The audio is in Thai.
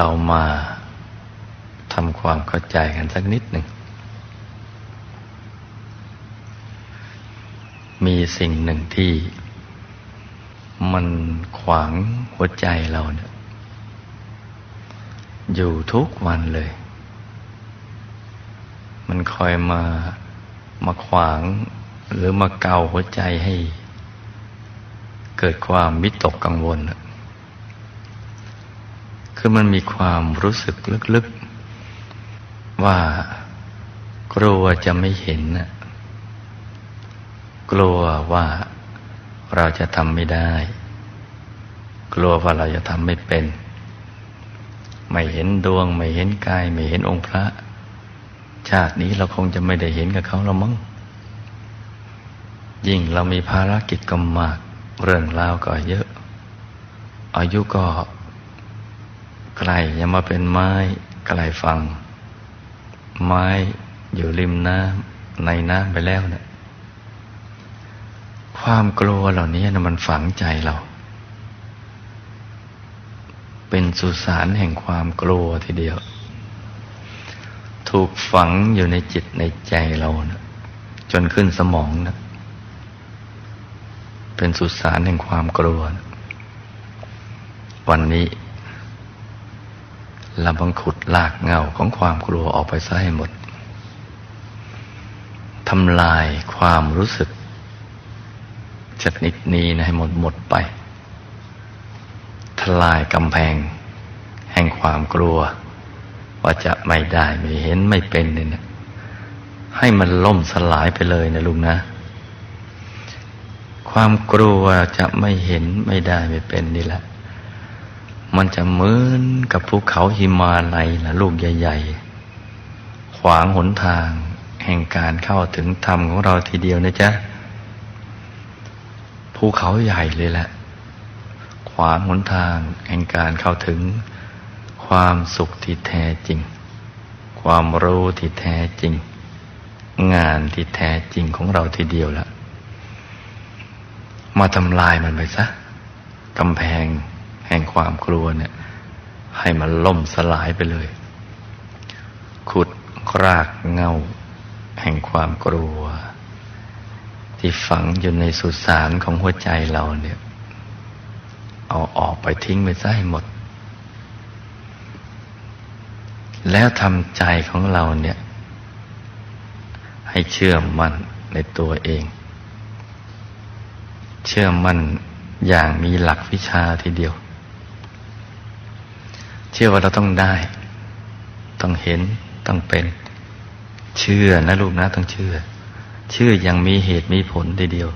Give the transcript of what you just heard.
รามาทำความเข้าใจกันสักนิดหนึ่ง มีสิ่งหนึ่งที่ มันขวางหัวใจเราเนี่ยอยู่ทุกวันเลย มันคอยมามาขวางหรือมาเกาหัวใจให้ เกิดความวิตกกังวล คือมันมีความรู้สึกลึกๆ ว่ากลัวจะไม่เห็นนะกลัวว่าเราจะทำไม่ได้ กลัวว่าเราจะทำไม่เป็น ไม่เห็นดวง ไม่เห็นกาย ไม่เห็นองค์พระ ชาตินี้เราคงจะไม่ได้เห็นกับเขาแล้วมั้งยิ่งเรามีภารกิจก็มาก เรื่องราวก็เยอะ อายุก็ ไกลยังมาเป็นไม้ไกลฟัง ไม้อยู่ริมน้ำในน้ำไปแล้วเนะี่ยความกลัวเหล่านี้นะมันฝังใจเรา เป็นสุสานแห่งความกลัวทีเดียว ถูกฝังอยู่ในจิตในใจเรานะจนขึ้นสมองนะเป็นสุสานแห่งความกลัวนะวันนี้ เราบังขุดลากเงาของความกลัวออกไปซะให้หมดทำลายความรู้สึกชนิดนี้นะให้หมดหมดไป ทลายกำแพง แห่งความกลัว ว่าจะไม่ได้ไม่เห็นไม่เป็นเนี่ยนะให้มันล่มสลายไปเลยนะลุงนะ ความกลัวจะไม่เห็นไม่ได้ไม่เป็นนี่แหละ มันจะเหมือนกับภูเขาหิมาลัยนะลูกใหญ่ ๆ ขวางหนทางแห่งการเข้าถึงธรรมของเราทีเดียวนะจ๊ะภูเขาใหญ่เลยแหละ ขวางหนทางแห่งการเข้าถึงความสุขที่แท้จริง ความรู้ที่แท้จริง งานที่แท้จริงของเราทีเดียวละมาทำลายมันไปซะกำแพง แห่งความกลัวเนี่ย ให้มันล่มสลายไปเลย ขุดรากเงา แห่งความกลัว ที่ฝังอยู่ในสุสานของหัวใจเราเนี่ย เอาออกไปทิ้งไปซะให้หมด แล้วทำใจของเราเนี่ย ให้เชื่อมั่นในตัวเอง เชื่อมั่นอย่างมีหลักวิชาทีเดียว ชื่อว่าเราต้องได้ ต้องเห็นต้องเป็น เชื่อนะลูกนะต้องเชื่อ เชื่ออยังมีเหตุมีผลทีเดียว